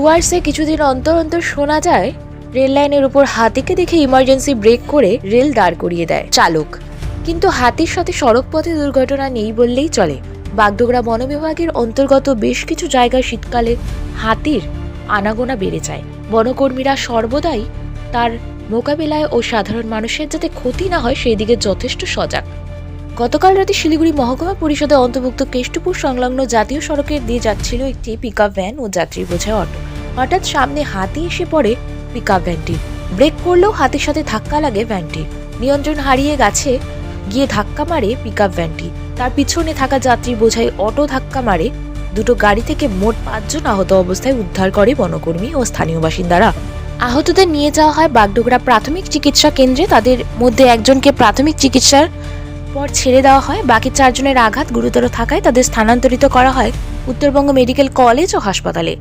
ডুয়ার্সে কিছুদিন অন্তর অন্তর শোনা যায়, রেল লাইনের উপর হাতিকে দেখে ইমার্জেন্সি ব্রেক করে রেল দাঁড় করিয়ে দেয় চালক। কিন্তু হাতির সাথে সড়ক পথে দুর্ঘটনা নেই বললেই চলে। বাগডোগরা বন বিভাগের অন্তর্গত বেশ কিছু জায়গায় শীতকালে হাতির আনাগোনা বেড়ে যায়। বনকর্মীরা সর্বদাই তার মোকাবিলায় ও সাধারণ মানুষের যাতে ক্ষতি না হয় সেই দিকে যথেষ্ট সজাগ। গতকাল রাতে শিলিগুড়ি মহকুমা পরিষদে অন্তর্ভুক্ত কেষ্টপুর সংলগ্ন জাতীয় সড়কের দিয়ে যাচ্ছিল একটি পিকআপ ভ্যান ও যাত্রী বোঝাই অটো হঠাৎ সামনে হাতি এসে পড়ে পিকআপ ভ্যানটি ব্রেক করলেও হাতির সাথে ধাক্কা লাগে ভ্যানটি নিয়ন্ত্রণ হারিয়ে গেছে, গিয়ে ধাক্কা মারে পিকআপ ভ্যানটি তার পিছনে থাকা যাত্রী বোঝাই অটো ধাক্কা মারে। দুটো গাড়ি থেকে মোট পাঁচজন আহত অবস্থায় উদ্ধার করে বনকর্মী ও স্থানীয় বাসিন্দারা। আহতদের নিয়ে যাওয়া হয় বাগডোগরা প্রাথমিক চিকিৎসা কেন্দ্রে। তাদের মধ্যে একজনকে প্রাথমিক চিকিৎসার পর ছেড়ে দেওয়া হয়। বাকি চারজনের আঘাত গুরুতর থাকায় তাদের স্থানান্তরিত করা হয় উত্তরবঙ্গ মেডিকেল কলেজ ও হাসপাতালে।